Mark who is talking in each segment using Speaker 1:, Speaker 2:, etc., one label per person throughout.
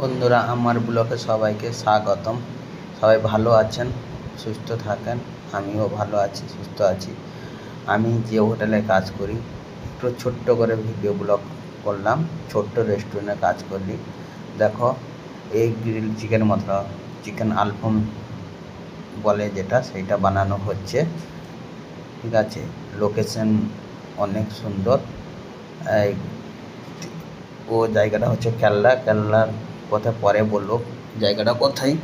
Speaker 1: বন্ধুরা, আমার ব্লগে সবাইকে স্বাগতম। সবাই ভালো আছেন? সুস্থ থাকেন? আমিও ভালো আছি, সুস্থ আছি। আমি যে হোটেলে কাজ করি, একটু ছোট্ট করে ভিডিও ব্লগ করলাম, ছোট্ট রেস্টুরেন্টে কাজ করি দেখো, এই গ্রিল চিকেন মতো চিকেন আলফম বলে যেটা, সেইটা বানানো হচ্ছে। ঠিক আছে? লোকেশন অনেক সুন্দর। ও জায়গাটা হচ্ছে কেল্লা। কেল্লার কথা পরে বলব জায়গাটা কোথায়?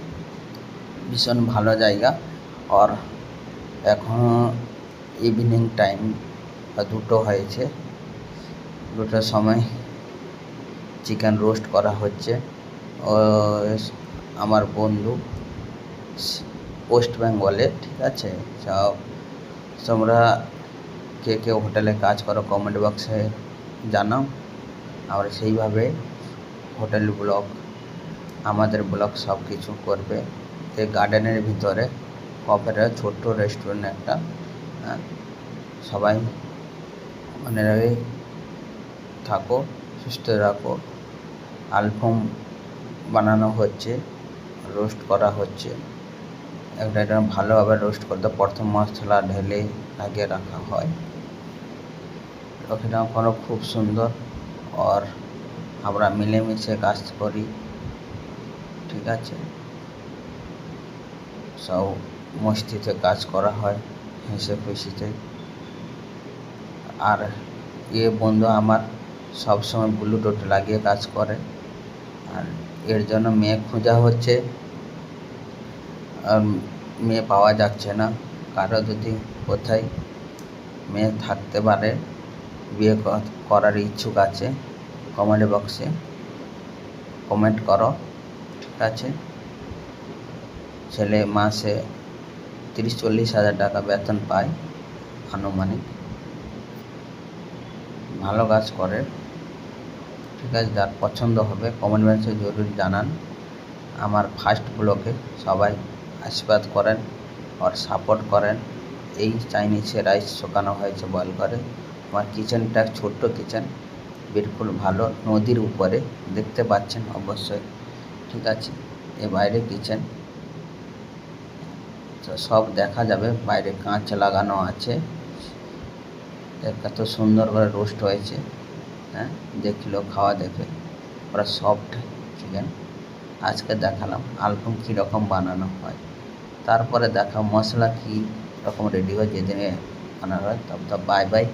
Speaker 1: ভীষণ ভালো জায়গা। আর এখন ইভিনিং টাইম দুটো হয়েছে। দুটোর সময় চিকেন রোস্ট করা হচ্ছে। আমার বন্ধু ওয়েস্ট বেঙ্গলে ঠিক আছে? সব তোমরা কে কে হোটেলে কাজ করো কমেন্ট বক্সে জানাও। আমরা সেইভাবে হোটেল ব্লগ আমাদের ব্লক সব কিছু করবে। এই গার্ডেনের ভিতরে কপের ছোট্ট রেস্টুরেন্ট একটা হ্যাঁ সবাই মনে থাকো, সুস্থ রাখো। আলফম বানানো হচ্ছে রোস্ট করা হচ্ছে। একটা এটা ভালোভাবে রোস্ট করতে প্রথম মশলা ঢেলে লাগিয়ে রাখা হয়। ওখানে এখনও খুব সুন্দর। আর আমরা মিলেমিশে কাজ করি। ঠিক আছে। সব মস্তিতে কাজ করা হয় হেসে খুশিতে আর এ বন্ধু আমার সবসময় ব্লুটুথ লাগিয়ে কাজ করে। আর এর জন্য মেয়ে খোঁজা হচ্ছে। আর মেয়ে পাওয়া যাচ্ছে না। কারও যদি কোথায় মেয়ে থাকতে পারে, বিয়ে করার ইচ্ছুক আছে কমেন্ট বক্সে কমেন্ট করো। ঠিক আছে। ছেলে মাসে তিরিশ চল্লিশ হাজার টাকা বেতন পায় আনুমানিক ভালো কাজ করে। ঠিক আছে, যার পছন্দ হবে কমেন্ট বক্সে জরুর জানান। আমার ফার্স্ট ব্লকে সবাই আশীর্বাদ করেন আর সাপোর্ট করেন। এই চাইনিজে রাইস শুকানো হয়েছে বয়েল করে। আমার কিচেনটা ছোট্ট কিচেন বিলকুল ভালো। নদীর উপরে দেখতে পাচ্ছেন অবশ্যই। ঠিক আছে। এ বাইরে কিচেন। তো সব দেখা যাবে। বাইরে কাঁচ লাগানো আছে। কত সুন্দর করে রোস্ট হয়েছে। হ্যাঁ দেখল খাওয়া দেখে। ওরা সফট চিকেন। আজকে দেখালাম আলফম কীরকম বানানো হয়। তারপরে দেখা মশলা কী রকম রেডি হয়। যেদিনে বানানো হয়, তব বাই বাই